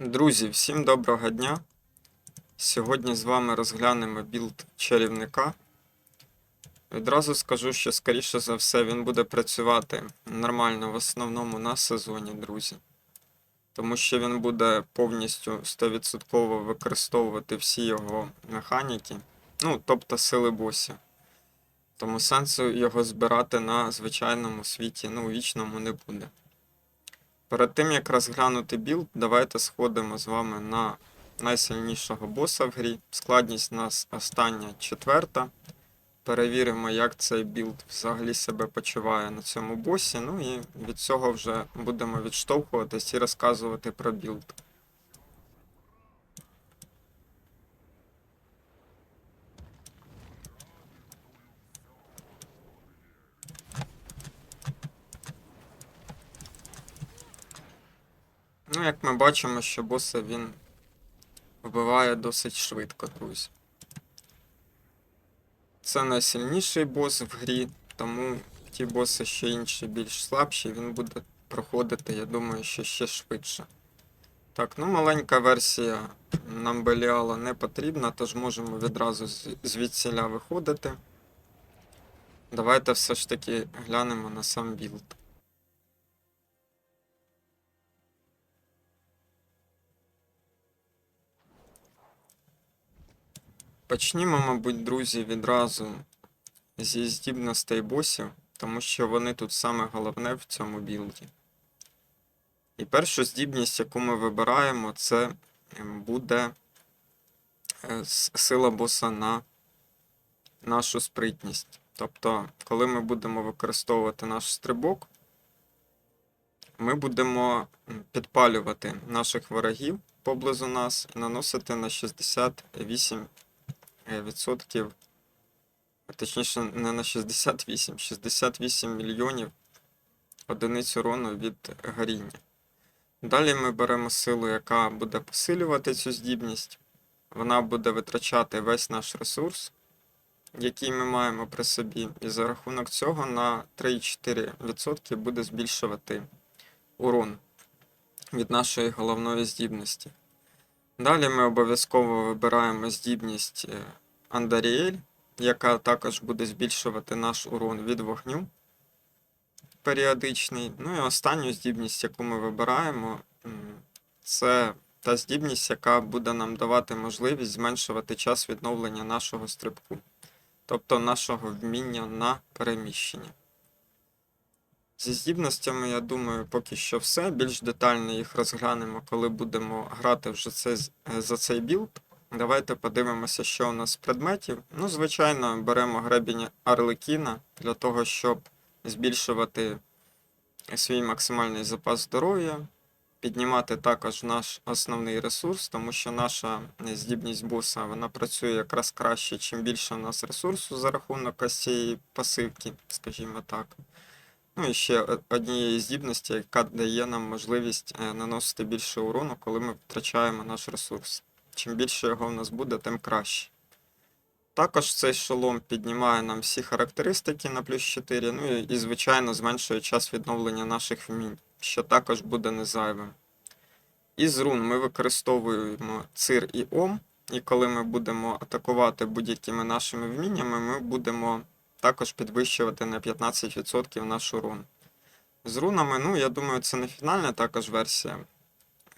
Друзі, всім доброго дня! Сьогодні з вами розглянемо білд чарівника. Відразу скажу, що, скоріше за все, він буде працювати нормально в основному на сезоні, друзі. Тому що він буде повністю 100% використовувати всі його механіки, ну, тобто сили босів. Тому сенсу його збирати на звичайному світі, ну, вічному не буде. Перед тим як розглянути білд, давайте сходимо з вами на найсильнішого боса в грі. Складність у нас остання четверта. Перевіримо, як цей білд взагалі себе почуває на цьому босі. Ну і від цього вже будемо відштовхуватись і розказувати про білд. Ну, як ми бачимо, що боса він вбиває досить швидко, друзі. Це найсильніший бос в грі, тому ті боси, що інші більш слабші, він буде проходити, я думаю, що ще швидше. Так, ну маленька версія нам Беліала не потрібна, тож можемо відразу звідсіля виходити. Давайте все ж таки глянемо на сам білд. Почнімо, мабуть, друзі, відразу зі здібностей босів, тому що вони тут саме головне в цьому білді. І перша здібність, яку ми вибираємо, це ем, буде е, сила боса на нашу спритність. Тобто, коли ми будемо використовувати наш стрибок, ми будемо підпалювати наших ворогів поблизу нас і наносити на 68 е, відсотків, точніше не на 68, 68 мільйонів одиниць урону від горіння. Далі ми беремо силу, яка буде посилювати цю здібність. Вона буде витрачати весь наш ресурс, який ми маємо при собі, і за рахунок цього на 3,4% буде збільшувати урон від нашої головної здібності. Далі ми обов'язково вибираємо здібність е, Андаріель, яка також буде збільшувати наш урон від вогню періодичний. Ну і останню здібність, яку ми вибираємо, це та здібність, яка буде нам давати можливість зменшувати час відновлення нашого стрибку, тобто нашого вміння на переміщення. Зі здібностями, я думаю, поки що все. Більш детально їх розглянемо, коли будемо грати вже це, е, за цей білд. Давайте подивимося, що у нас з предметів. Ну, звичайно, беремо гребінь Арлекіна для того, щоб збільшувати свій максимальний запас здоров'я, піднімати також наш основний ресурс, тому що наша здібність боса вона працює якраз краще, чим більше у нас ресурсу за рахунок ось цієї пасивки, скажімо так. Ну і ще однієї здібності, яка дає нам можливість е, наносити більше урону, коли ми втрачаємо наш ресурс. Чим більше його в нас буде, тим краще. Також цей шолом піднімає нам всі характеристики на плюс 4, ну і, звичайно зменшує час відновлення наших вмінь, що також буде не зайвим. Із рун ми використовуємо цир і ом, і коли ми будемо атакувати будь-якими нашими вміннями, ми будемо також підвищувати на 15% наш урон. З рунами, ну, я думаю, це не фінальна також версія.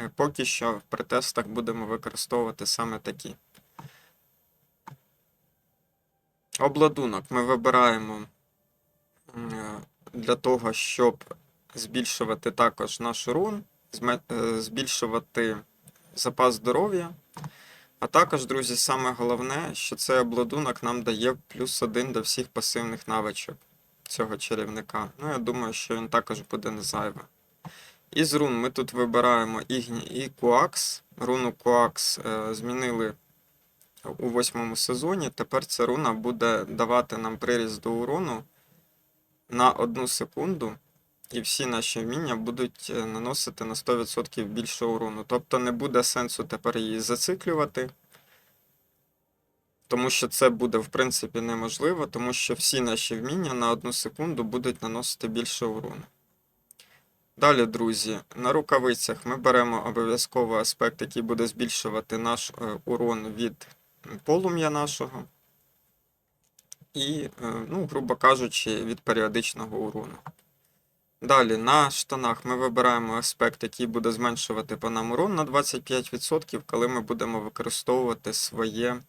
Е, Поки що в претестах будемо використовувати саме такі. Обладунок ми вибираємо е, для того, щоб збільшувати також наш зме- е, збільшувати запас здоров'я. А також, друзі, саме головне, що цей обладунок нам дає плюс один до всіх пасивних навичок цього чарівника. Ну, я думаю, що він також буде не зайвий. Із рун ми тут вибираємо Ігні і Куакс. Руну Куакс е, змінили у восьмому сезоні. Тепер ця руна буде давати нам приріст до урону на одну секунду. І всі наші вміння будуть е, наносити на 100% більше урону. Тобто не буде сенсу тепер її зациклювати. Тому що це буде, в принципі, неможливо, тому що всі наші вміння на одну секунду будуть наносити більше урону. Далі, друзі, на рукавицях ми беремо обов'язково аспект, який буде збільшувати наш е, урон від полум'я нашого. І, е, ну, грубо кажучи, від періодичного урону. Далі на штанах ми вибираємо аспект, який буде зменшувати по нам урон на 25%, коли ми будемо використовувати своє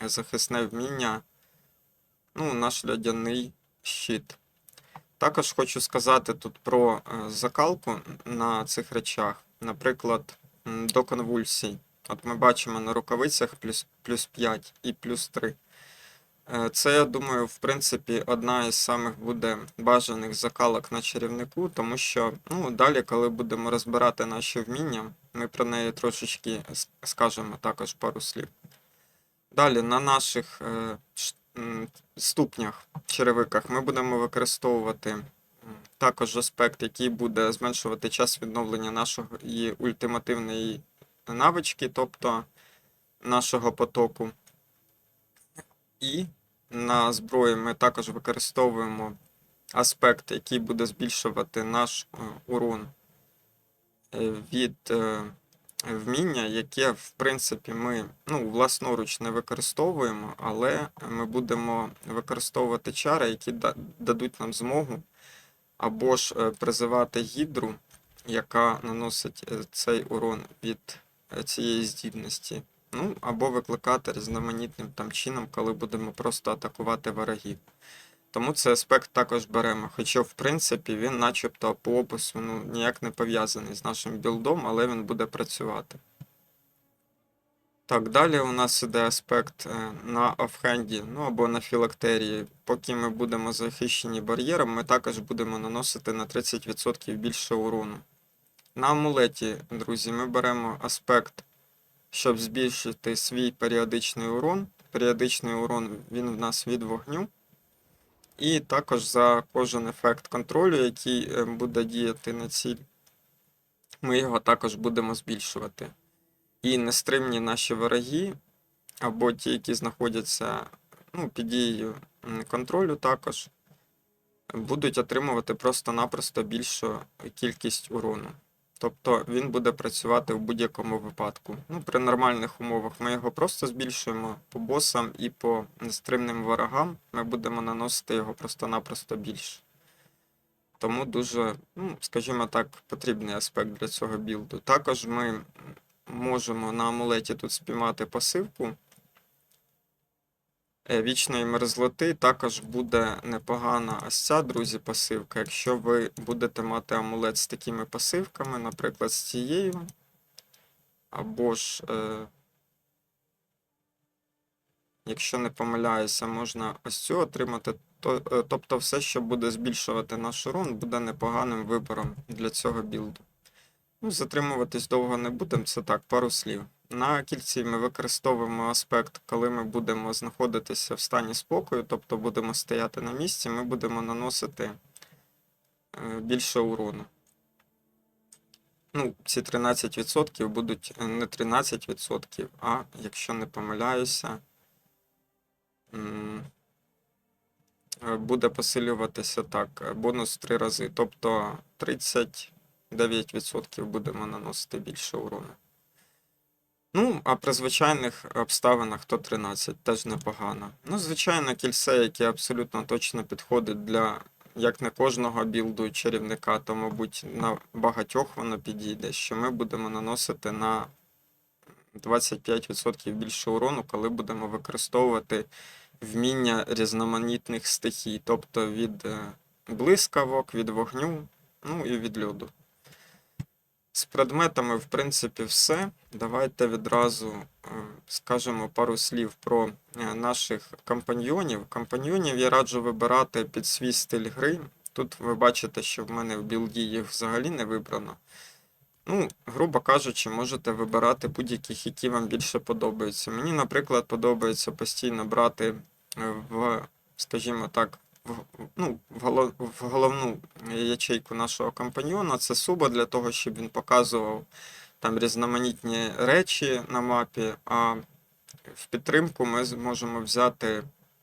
захисне вміння, ну, наш льодяний щит. Також хочу сказати тут про е, закалку на цих речах. Наприклад, до конвульсій. От ми бачимо на рукавицях плюс, плюс 5 і плюс 3. Е, Це, я думаю, в принципі, одна із самих буде бажаних закалок на чарівнику, тому що ну, далі, коли будемо розбирати наші вміння, ми про неї трошечки скажемо також пару слів. Далі на наших е, ступнях, черевиках, ми будемо використовувати також аспект, який буде зменшувати час відновлення нашої ультимативної навички, тобто нашого потоку. І на зброї ми також використовуємо аспект, який буде збільшувати наш е, урон е, від е, вміння, яке, в принципі, ми ну, власноруч не використовуємо, але ми будемо використовувати чари, які дадуть нам змогу або ж е, призивати гідру, яка наносить е, цей урон від е, цієї здібності. Ну, або викликати різноманітним там чином, коли будемо просто атакувати ворогів. Тому цей аспект також беремо. Хоча, в принципі, він начебто по опису ну, ніяк не пов'язаний з нашим білдом, але він буде працювати. Так, далі у нас іде аспект е, на офхенді, ну або на філактерії. Поки ми будемо захищені бар'єром, ми також будемо наносити на 30% більше урону. На амулеті, друзі, ми беремо аспект, щоб збільшити свій періодичний урон. Періодичний урон він в нас від вогню. І також за кожен ефект контролю, який е, буде діяти на ціль, ми його також будемо збільшувати. І нестримні наші вороги, або ті, які знаходяться ну, під дією контролю, також будуть отримувати просто-напросто більшу кількість урону. Тобто він буде працювати в будь-якому випадку. Ну, при нормальних умовах ми його просто збільшуємо по босам і по нестримним ворогам ми будемо наносити його просто-напросто більше. Тому дуже, ну, скажімо так, потрібний аспект для цього білду. Також ми можемо на амулеті тут спіймати пасивку вічної мерзлоти. Також буде непогана ось ця, друзі, пасивка. Якщо ви будете мати амулет з такими пасивками, наприклад, з цією, або ж, е, якщо не помиляюся, можна ось цю отримати. Е, тобто все, що буде збільшувати наш урон, буде непоганим вибором для цього білду. Ну, затримуватись довго не будемо, це так, пару слів. На кільці ми використовуємо аспект, коли ми будемо знаходитися в стані спокою, тобто будемо стояти на місці, ми будемо наносити е, більше урону. Ну, ці 13% будуть е, не 13%, а якщо не помиляюся, буде посилюватися так, бонус 3 рази. Тобто 30. 9% будемо наносити більше урону. Ну, а при звичайних обставинах то 13 теж непогано. Ну, звичайно, кільце, яке абсолютно точно підходить для як не кожного білду чарівника, то, мабуть, на багатьох воно підійде, що ми будемо наносити на 25% більше урону, коли будемо використовувати вміння різноманітних стихій, тобто від е, блискавок, від вогню, ну і від льоду. З предметами, в принципі, все. Давайте відразу е, скажемо пару слів про е, наших компаньйонів. Компаньйонів я раджу вибирати під свій стиль гри. Тут ви бачите, що в мене в білді їх взагалі не вибрано. Ну, грубо кажучи, можете вибирати будь-яких, які вам більше подобаються. Мені, наприклад, подобається постійно брати е, в, скажімо так, ну, в, голов, в головну ячейку нашого компаньйона. Це суба для того, щоб він показував там різноманітні речі на мапі. А в підтримку ми зможемо взяти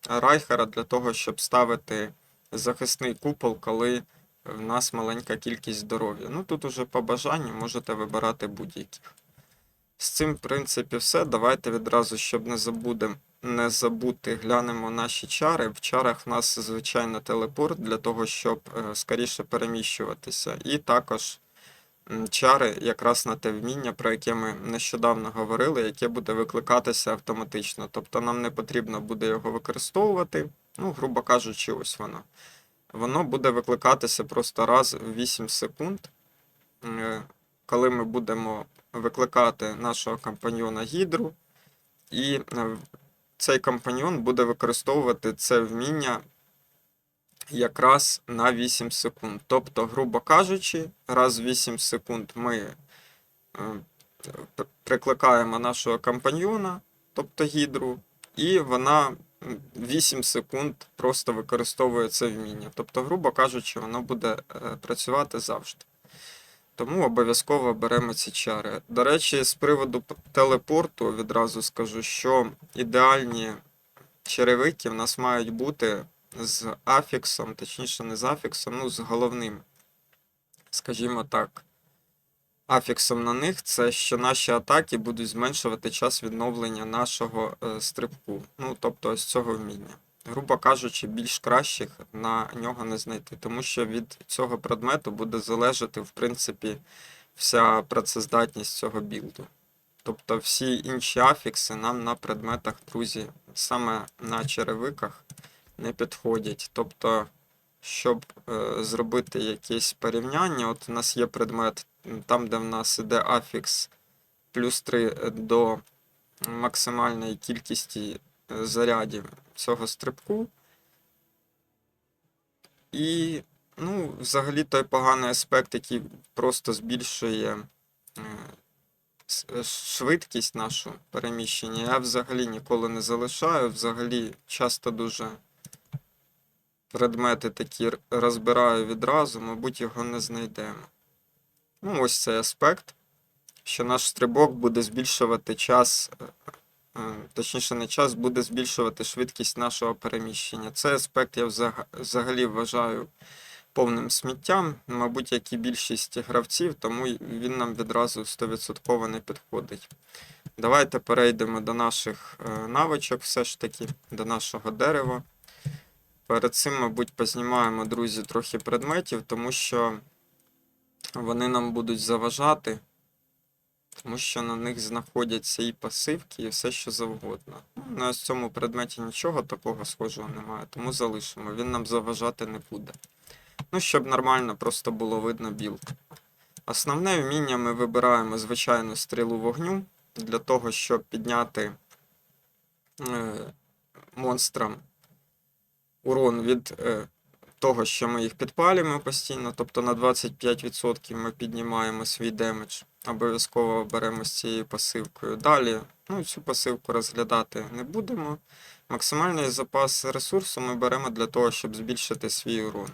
Райхера для того, щоб ставити захисний купол, коли в нас маленька кількість здоров'я. Ну тут уже по бажанню можете вибирати будь-яких. З цим, в принципі, все. Давайте відразу, щоб не забудем, не забути, глянемо наші чари. В чарах в нас, звичайно, телепорт для того, щоб е, скоріше переміщуватися. І також чари якраз на те вміння, про яке ми нещодавно говорили, яке буде викликатися автоматично. Тобто нам не потрібно буде його використовувати. Ну, грубо кажучи, ось воно. Воно буде викликатися просто раз в 8 секунд. Е, Коли ми будемо викликати нашого компаньйона Гідру, і е, цей компаньйон буде використовувати це вміння якраз на 8 секунд. Тобто, грубо кажучи, раз в 8 секунд ми е, прикликаємо нашого компаньйона, тобто гідру, і вона 8 секунд просто використовує це вміння. Тобто, грубо кажучи, воно буде е, працювати завжди. Тому обов'язково беремо ці чари. До речі, з приводу телепорту відразу скажу, що ідеальні черевики в нас мають бути з афіксом, точніше не з афіксом, ну з головним, скажімо так. Афіксом на них це що наші атаки будуть зменшувати час відновлення нашого е, стрибку. Ну, тобто ось цього вміння. Грубо кажучи, більш кращих на нього не знайти, тому що від цього предмету буде залежати, в принципі, вся працездатність цього білду. Тобто всі інші афікси нам на предметах, друзі, саме на черевиках не підходять. Тобто, щоб е, зробити якесь порівняння, от у нас є предмет, там, де в нас іде афікс плюс 3 до максимальної кількості е, зарядів цього стрибку. І, ну, взагалі той поганий аспект, який просто збільшує е, е, швидкість нашу переміщення, я взагалі ніколи не залишаю. Взагалі часто дуже предмети такі розбираю відразу, мабуть, його не знайдемо. Ну, ось цей аспект, що наш стрибок буде збільшувати час, е, точніше, не час, буде збільшувати швидкість нашого переміщення. Цей аспект я взагалі вважаю повним сміттям, мабуть, як і більшість гравців, тому він нам відразу 100% не підходить. Давайте перейдемо до наших е, навичок, все ж таки, до нашого дерева. Перед цим, мабуть, познімаємо, друзі, трохи предметів, тому що вони нам будуть заважати, тому що на них знаходяться і пасивки, і все, що завгодно. Ну, На ось цьому предметі нічого такого схожого немає, тому залишимо. Він нам заважати не буде. Ну, щоб нормально просто було видно білд. Основне вміння ми вибираємо звичайну стрілу вогню для того, щоб підняти е, монстрам урон від е, того, що ми їх підпалюємо постійно, тобто на 25% ми піднімаємо свій демедж. Обов'язково беремо з цією пасивкою. Далі, ну, цю пасивку розглядати не будемо. Максимальний запас ресурсу ми беремо для того, щоб збільшити свій урон.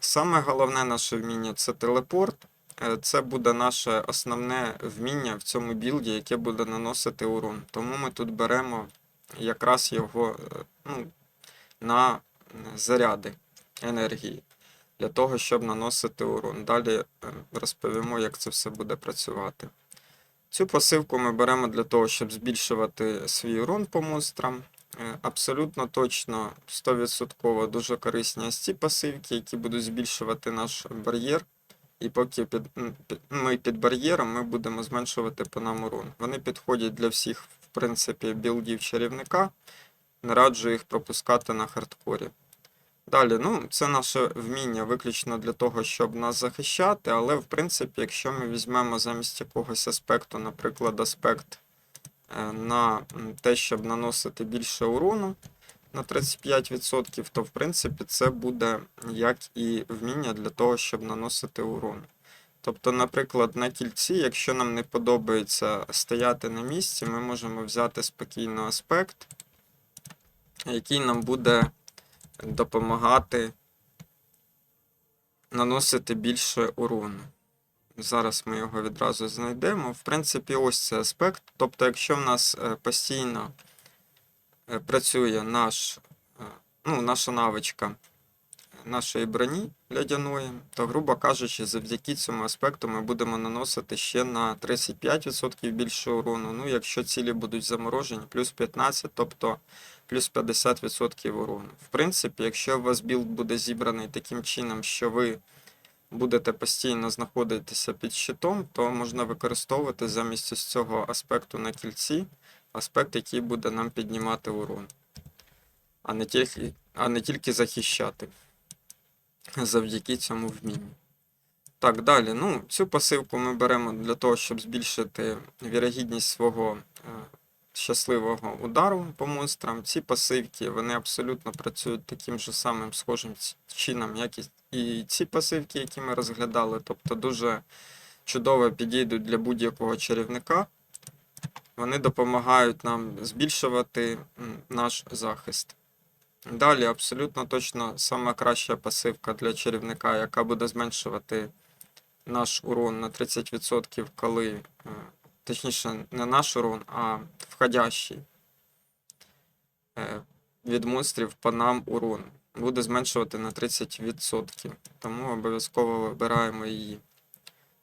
Саме головне наше вміння це телепорт. Е, Це буде наше основне вміння в цьому білді, яке буде наносити урон. Тому ми тут беремо якраз його е, ну, на е, заряди енергії для того, щоб наносити урон. Далі е, розповімо, як це все буде працювати. Цю пасивку ми беремо для того, щоб збільшувати свій урон по монстрам. Е, Абсолютно точно 100% дуже корисні ось ці пасивки, які будуть збільшувати наш бар'єр. І поки під- ми під бар'єром, ми будемо зменшувати по нам урон. Вони підходять для всіх, в принципі, білдів чарівника. Не раджу їх пропускати на хардкорі. Далі, ну, це наше вміння виключно для того, щоб нас захищати, але в принципі, якщо ми візьмемо замість якогось аспекту, наприклад, аспект е, на те, щоб наносити більше урону на 35%, то в принципі це буде як і вміння для того, щоб наносити урон. Тобто, наприклад, на кільці, якщо нам не подобається стояти на місці, ми можемо взяти спокійно аспект, який нам буде допомагати наносити більше урону. Зараз ми його відразу знайдемо. В принципі, ось це аспект. Тобто, якщо в нас е, постійно е, працює наш, е, ну, наша навичка нашої броні лядяної, то, грубо кажучи, завдяки цьому аспекту ми будемо наносити ще на 35% більше урону. Ну, якщо цілі будуть заморожені, плюс 15, тобто плюс 50% урону. В принципі, якщо у вас білд буде зібраний таким чином, що ви будете постійно знаходитися під щитом, то можна використовувати замість ось цього аспекту на кільці, аспект, який буде нам піднімати урон, а не тільки, а не тільки захищати завдяки цьому вмінню. Так, далі. Ну, цю пасивку ми беремо для того, щоб збільшити вірогідність свого е, щасливого удару по монстрам. Ці пасивки вони абсолютно працюють таким же самим схожим чином, як і, ці пасивки, які ми розглядали. Тобто дуже чудово підійдуть для будь-якого чарівника. Вони допомагають нам збільшувати наш захист. Далі абсолютно точно сама краща пасивка для чарівника, яка буде зменшувати наш урон на 30%, коли, е, точніше, не наш урон, а входящий е, від монстрів по нам урон. Буде зменшувати на 30%. Тому обов'язково вибираємо її.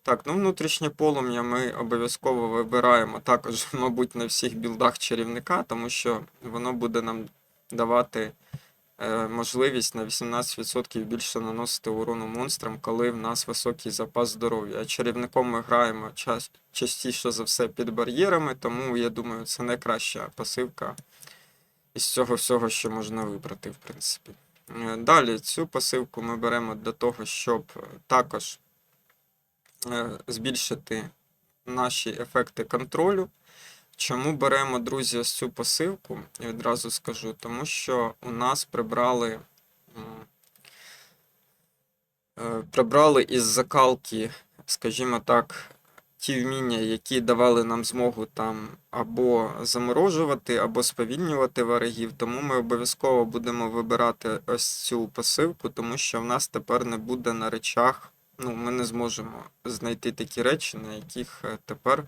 Так, ну внутрішнє полум'я ми обов'язково вибираємо також, мабуть, на всіх білдах чарівника, тому що воно буде нам давати можливість на 18% більше наносити урону монстрам, коли в нас високий запас здоров'я. А чарівником ми граємо час, частіше за все під бар'єрами, тому я думаю, це найкраща пасивка із цього всього, що можна вибрати, в принципі. Е, Далі цю пасивку ми беремо для того, щоб е, також е, збільшити наші ефекти контролю. Чому беремо, друзі, цю посилку? Я відразу скажу, тому що у нас прибрали, е, прибрали із закалки, скажімо так, ті вміння, які давали нам змогу там або заморожувати, або сповільнювати ворогів. Тому ми обов'язково будемо вибирати ось цю посилку, тому що в нас тепер не буде на речах. Ну, ми не зможемо знайти такі речі, на яких е, тепер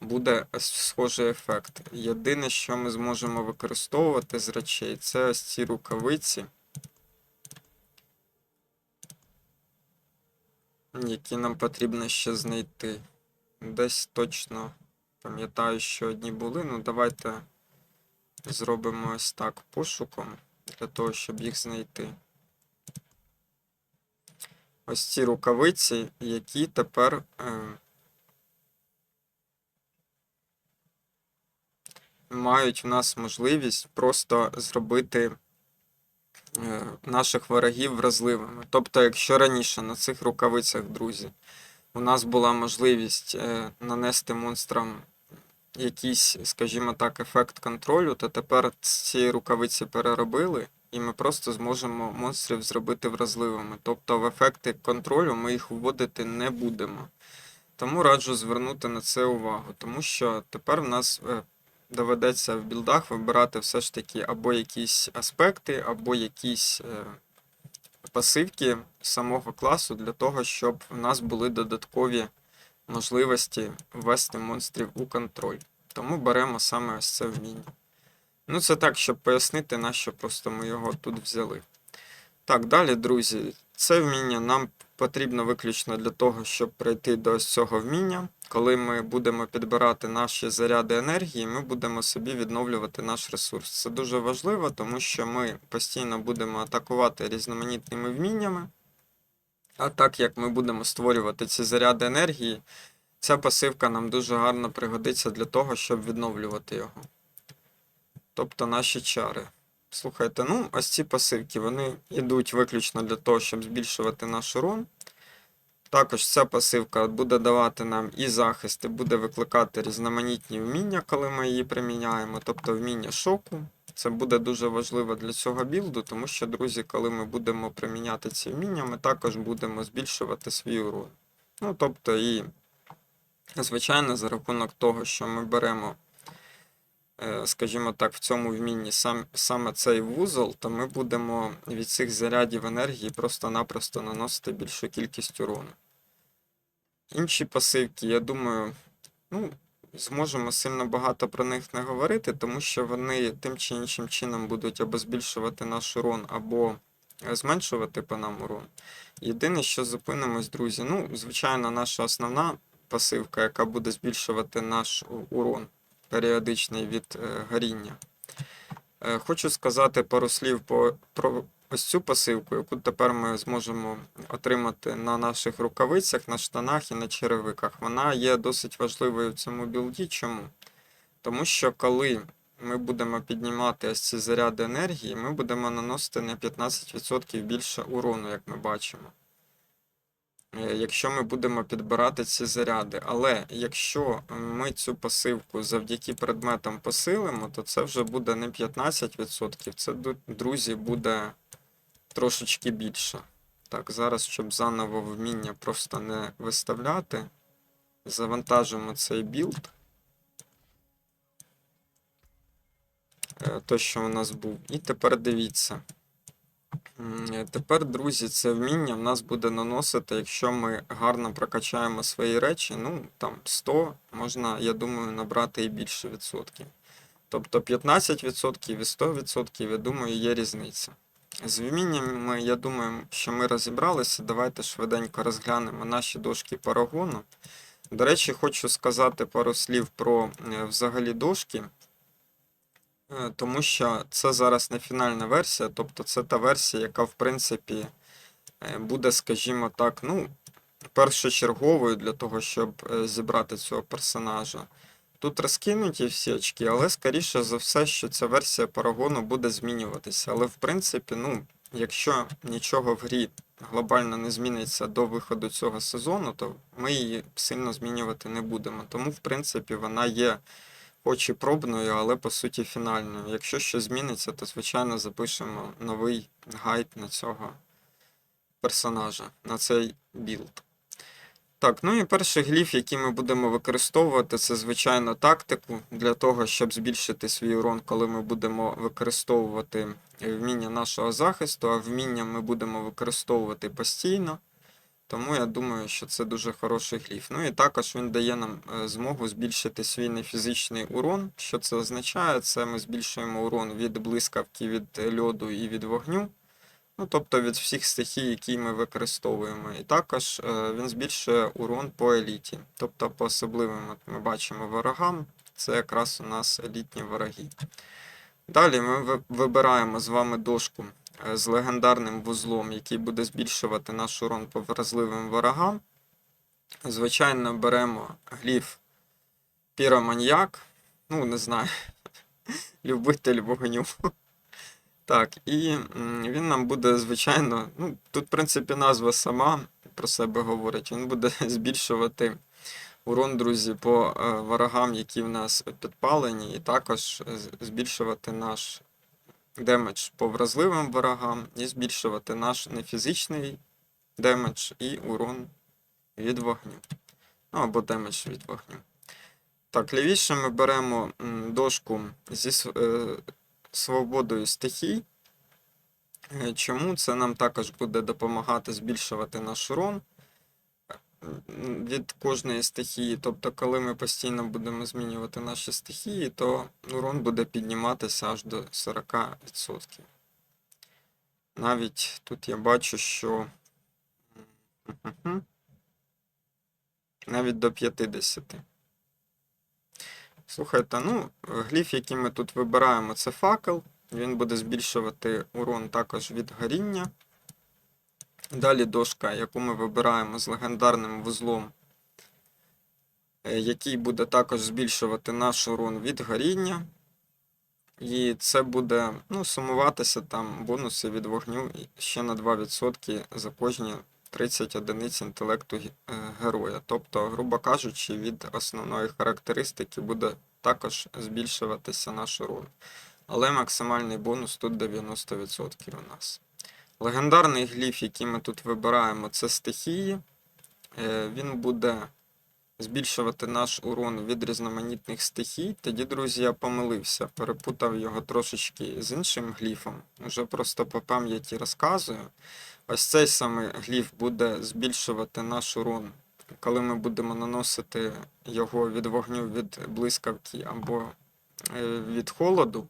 буде схожий ефект. Єдине, що ми зможемо використовувати з речей, це ось ці рукавиці, які нам потрібно ще знайти. Десь точно пам'ятаю, що одні були. Ну, давайте зробимо ось так пошуком для того, щоб їх знайти. Ось ці рукавиці, які тепер. Е, мають в нас можливість просто зробити е, наших ворогів вразливими. Тобто, якщо раніше на цих рукавицях, друзі, у нас була можливість е, нанести монстрам якийсь, скажімо так, ефект контролю, то тепер ці рукавиці переробили, і ми просто зможемо монстрів зробити вразливими. Тобто в ефекти контролю ми їх вводити не будемо. Тому раджу звернути на це увагу, тому що тепер в нас е, доведеться в білдах вибирати все ж таки або якісь аспекти, або якісь е, пасивки самого класу для того, щоб в нас були додаткові можливості ввести монстрів у контроль. Тому беремо саме ось це вміння. Ну, це так, щоб пояснити, на що просто ми його тут взяли. Так, далі, друзі, це вміння нам потрібно виключно для того, щоб прийти до ось цього вміння. Коли ми будемо підбирати наші заряди енергії, ми будемо собі відновлювати наш ресурс. Це дуже важливо, тому що ми постійно будемо атакувати різноманітними вміннями. А так як ми будемо створювати ці заряди енергії, ця пасивка нам дуже гарно пригодиться для того, щоб відновлювати його. Тобто наші чари. Слухайте, ну, ось ці пасивки, вони йдуть виключно для того, щоб збільшувати наш урон. Також ця пасивка буде давати нам і захист, і буде викликати різноманітні вміння, коли ми її приміняємо, тобто вміння шоку. Це буде дуже важливо для цього білду, тому що, друзі, коли ми будемо приміняти ці вміння, ми також будемо збільшувати свій урон. Ну, тобто, і, звичайно, за рахунок того, що ми беремо скажімо так, в цьому вмінні сам, саме цей вузол, то ми будемо від цих зарядів енергії просто-напросто наносити більшу кількість урону. Інші пасивки, я думаю, ну, зможемо сильно багато про них не говорити, тому що вони тим чи іншим чином будуть або збільшувати наш урон, або е, зменшувати по нам урон. Єдине, що зупинимось, друзі, ну, звичайно, наша основна пасивка, яка буде збільшувати наш урон періодичний від е, горіння. Е, Хочу сказати пару слів про ось цю пасивку, яку тепер ми зможемо отримати на наших рукавицях, на штанах і на черевиках. Вона є досить важливою в цьому білді. Чому? Тому що коли ми будемо піднімати ось ці заряди енергії, ми будемо наносити на 15% більше урону, як ми бачимо. Е, Якщо ми будемо підбирати ці заряди. Але якщо ми цю пасивку завдяки предметам посилимо, то це вже буде не 15%, це, друзі, буде трошечки більше. Так, зараз, щоб заново вміння просто не виставляти, завантажимо цей білд. Е, Той, що у нас був. І тепер дивіться. Е, Тепер, друзі, це вміння в нас буде наносити, якщо ми гарно прокачаємо свої речі, ну там 100, можна, я думаю, набрати і більше відсотків. Тобто 15% і 100%, я думаю, є різниця. З вміннями, я думаю, що ми розібралися. Давайте швиденько розглянемо наші дошки парагону. До речі, хочу сказати пару слів про е, взагалі дошки. Е, Тому що це зараз не фінальна версія, тобто це та версія, яка, в принципі, е, буде, скажімо так, ну, першочерговою для того, щоб е, зібрати цього персонажа. Тут розкинуті всі очки, але скоріше за все, що ця версія парагону буде змінюватися. Але в принципі, ну, якщо нічого в грі глобально не зміниться до виходу цього сезону, то ми її сильно змінювати не будемо. Тому, в принципі, вона є хоч і пробною, але по суті фінальною. Якщо щось зміниться, то звичайно запишемо новий гайд на цього персонажа, на цей білд. Так, ну і перший гліф, який ми будемо використовувати, це звичайно тактику для того, щоб збільшити свій урон, коли ми будемо використовувати вміння нашого захисту, а вміння ми будемо використовувати постійно. Тому я думаю, що це дуже хороший гліф. Ну і також він дає нам е, змогу збільшити свій нефізичний урон. Що це означає? Це ми збільшуємо урон від блискавки, від льоду і від вогню. Ну, тобто від всіх стихій, які ми використовуємо. І також е, він збільшує урон по еліті. Тобто по особливим от ми бачимо ворогам, це якраз у нас елітні вороги. Далі ми вибираємо з вами дошку е, з легендарним вузлом, який буде збільшувати наш урон по вразливим ворогам. Звичайно, беремо гліф піроманьяк. Ну, не знаю, любитель вогню. Так, і він нам буде, звичайно, ну, тут, в принципі, назва сама про себе говорить. Він буде збільшувати урон, друзі, по е, ворогам, які в нас підпалені, і також е, збільшувати наш демедж по вразливим ворогам, і збільшувати наш нефізичний демедж і урон від вогню. Ну, або демедж від вогню. Так, лівіше ми беремо дошку зі е, свободою стихій. Е, Чому це нам також буде допомагати збільшувати наш урон від кожної стихії. Тобто, коли ми постійно будемо змінювати наші стихії, то урон буде підніматися аж до 40%. Навіть тут я бачу, що навіть до 50. Слухайте, ну, гліф, який ми тут вибираємо, це факел. Він буде збільшувати урон також від горіння. Далі дошка, яку ми вибираємо з легендарним вузлом, е, який буде також збільшувати наш урон від горіння. І це буде ну, сумуватися там бонуси від вогню ще на 2% за кожні 30 одиниць інтелекту е, героя. Тобто, грубо кажучи, від основної характеристики буде також збільшуватися наш урон. Але максимальний бонус тут 90% у нас. Легендарний гліф, який ми тут вибираємо, це стихії. Е, Він буде збільшувати наш урон від різноманітних стихій. Тоді, друзі, я помилився, перепутав його трошечки з іншим гліфом. Уже просто по пам'яті розказую. Ось цей саме гліф буде збільшувати наш урон, коли ми будемо наносити його від вогню, від блискавки або е, від холоду.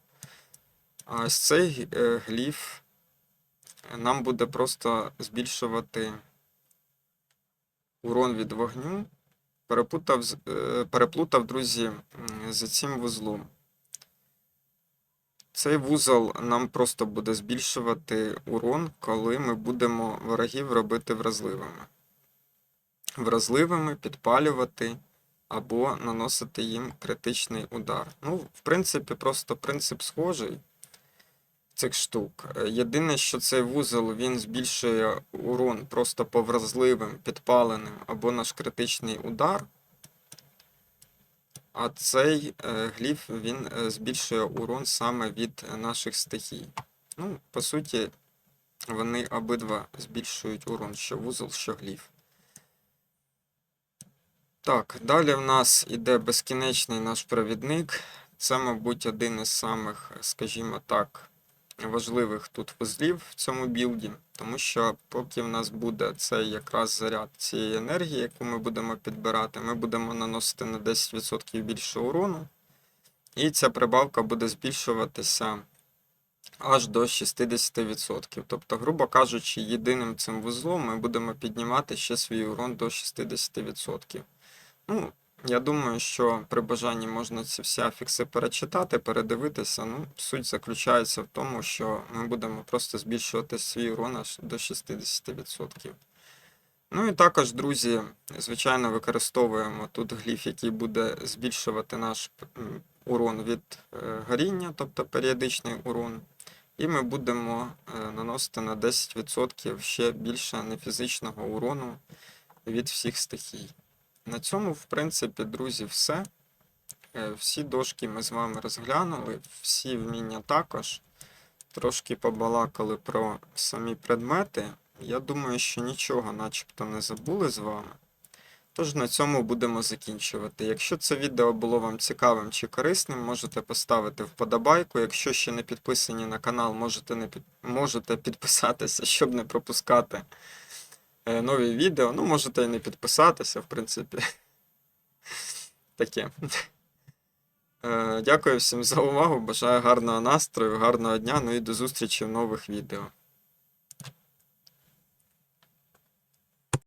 А ось цей е, гліф нам буде просто збільшувати урон від вогню. Перепутав, з- е, переплутав, друзі, м, з цим вузлом. Цей вузол нам просто буде збільшувати урон, коли ми будемо ворогів робити вразливими. Вразливими підпалювати або наносити їм критичний удар. Ну, в принципі, просто принцип схожий цих штук. Е, Єдине, що цей вузол він збільшує урон просто по вразливим, підпаленим або наш критичний удар. А цей е, гліф він е, збільшує урон саме від наших стихій. Ну, по суті, вони обидва збільшують урон, що вузол, що гліф. Так, далі в нас іде безкінечний наш провідник. Це, мабуть, один із самих, скажімо так, важливих тут вузлів в цьому білді, тому що поки в нас буде цей якраз заряд цієї енергії, яку ми будемо підбирати, ми будемо наносити на 10% більше урону, і ця прибавка буде збільшуватися аж до 60%. Тобто, грубо кажучи, єдиним цим вузлом ми будемо піднімати ще свій урон до 60%. Ну, я думаю, що при бажанні можна ці всі афікси перечитати, передивитися. Ну, суть заключається в тому, що ми будемо просто збільшувати свій урон аж до 60%. Ну і також, друзі, звичайно, використовуємо тут гліф, який буде збільшувати наш урон від е, горіння, тобто періодичний урон. І ми будемо е, наносити на 10% ще більше нефізичного урону від всіх стихій. На цьому, в принципі, друзі, все. Е, Всі дошки ми з вами розглянули, всі вміння також. Трошки побалакали про самі предмети. Я думаю, що нічого начебто не забули з вами. Тож на цьому будемо закінчувати. Якщо це відео було вам цікавим чи корисним, можете поставити вподобайку. Якщо ще не підписані на канал, можете, не під... можете підписатися, щоб не пропускати нові відео. Ну, можете і не підписатися, в принципі. Таке. Е, Дякую всім за увагу. Бажаю гарного настрою, гарного дня. Ну і до зустрічі в нових відео.